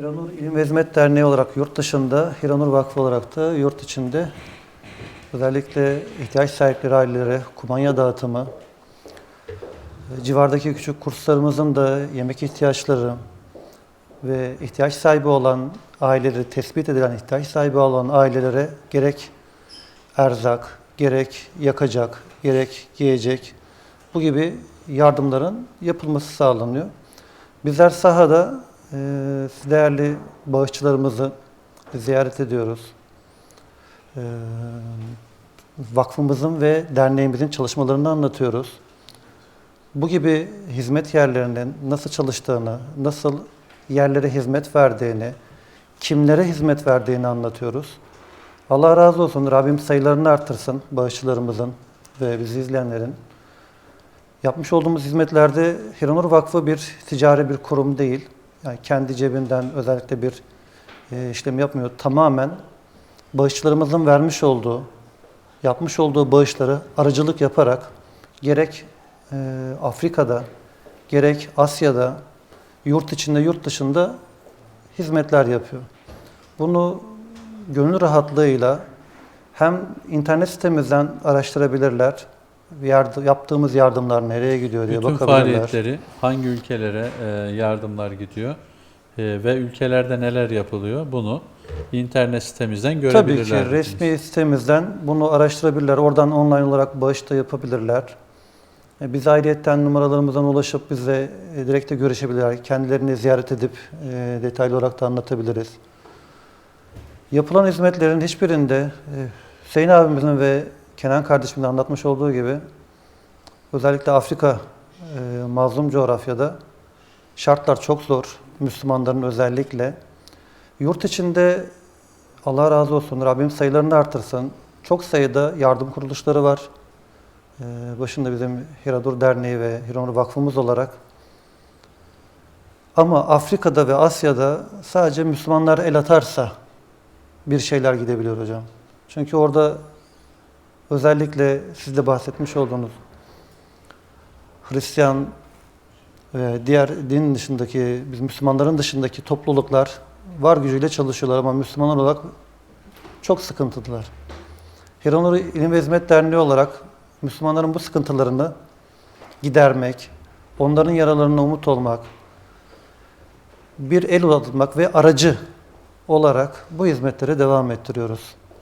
Hiranur İlim ve Hizmet Derneği olarak yurt dışında, Hiranur Vakfı olarak da yurt içinde özellikle ihtiyaç sahipleri ailelere kumanya dağıtımı, civardaki küçük kurslarımızın da yemek ihtiyaçları ve ihtiyaç sahibi olan aileleri, tespit edilen ihtiyaç sahibi olan ailelere gerek erzak, gerek yakacak, gerek giyecek bu gibi yardımların yapılması sağlanıyor. Bizler sahada değerli bağışçılarımızı ziyaret ediyoruz. E, vakfımızın ve derneğimizin çalışmalarını anlatıyoruz. Bu gibi hizmet yerlerinin nasıl çalıştığını, nasıl yerlere hizmet verdiğini, kimlere hizmet verdiğini anlatıyoruz. Allah razı olsun, Rabbim sayılarını artırsın bağışçılarımızın ve bizi izleyenlerin. Yapmış olduğumuz hizmetlerde Hiranur Vakfı bir ticari bir kurum değil. Yani kendi cebinden özellikle bir e, işlem yapmıyor. Tamamen bağışçılarımızın vermiş olduğu, yapmış olduğu bağışları aracılık yaparak gerek e, Afrika'da, gerek Asya'da, yurt içinde, yurt dışında hizmetler yapıyor. Bunu gönül rahatlığıyla hem internet sitemizden araştırabilirler, yardım, yaptığımız yardımlar nereye gidiyor diye Bütün bakabilirler. faaliyetleri hangi ülkelere e, yardımlar gidiyor e, ve ülkelerde neler yapılıyor bunu internet sitemizden Tabii görebilirler. ki resmi sitemizden bunu araştırabilirler. Oradan online olarak bağış da yapabilirler. E, Biz ayrıyetten numaralarımızdan ulaşıp bize e, direkt de görüşebilirler. Kendilerini ziyaret edip e, detaylı olarak da anlatabiliriz. Yapılan hizmetlerin hiçbirinde e, Hüseyin abimizin ve Kenan kardeşimin de anlatmış olduğu gibi özellikle Afrika e, mazlum coğrafyada şartlar çok zor. Müslümanların özellikle. Yurt içinde Allah razı olsun Rabbim sayılarını artırsın. Çok sayıda yardım kuruluşları var. Ee, başında bizim Hiradur Derneği ve Hiranur Vakfımız olarak. Ama Afrika'da ve Asya'da sadece Müslümanlar el atarsa bir şeyler gidebiliyor hocam. Çünkü orada özellikle siz de bahsetmiş olduğunuz Hristiyan ve diğer din dışındaki, biz Müslümanların dışındaki topluluklar var gücüyle çalışıyorlar ama Müslümanlar olarak çok sıkıntıdılar. Hiranur İlim ve Hizmet Derneği olarak Müslümanların bu sıkıntılarını gidermek, onların yaralarına umut olmak, bir el uzatmak ve aracı olarak bu hizmetlere devam ettiriyoruz.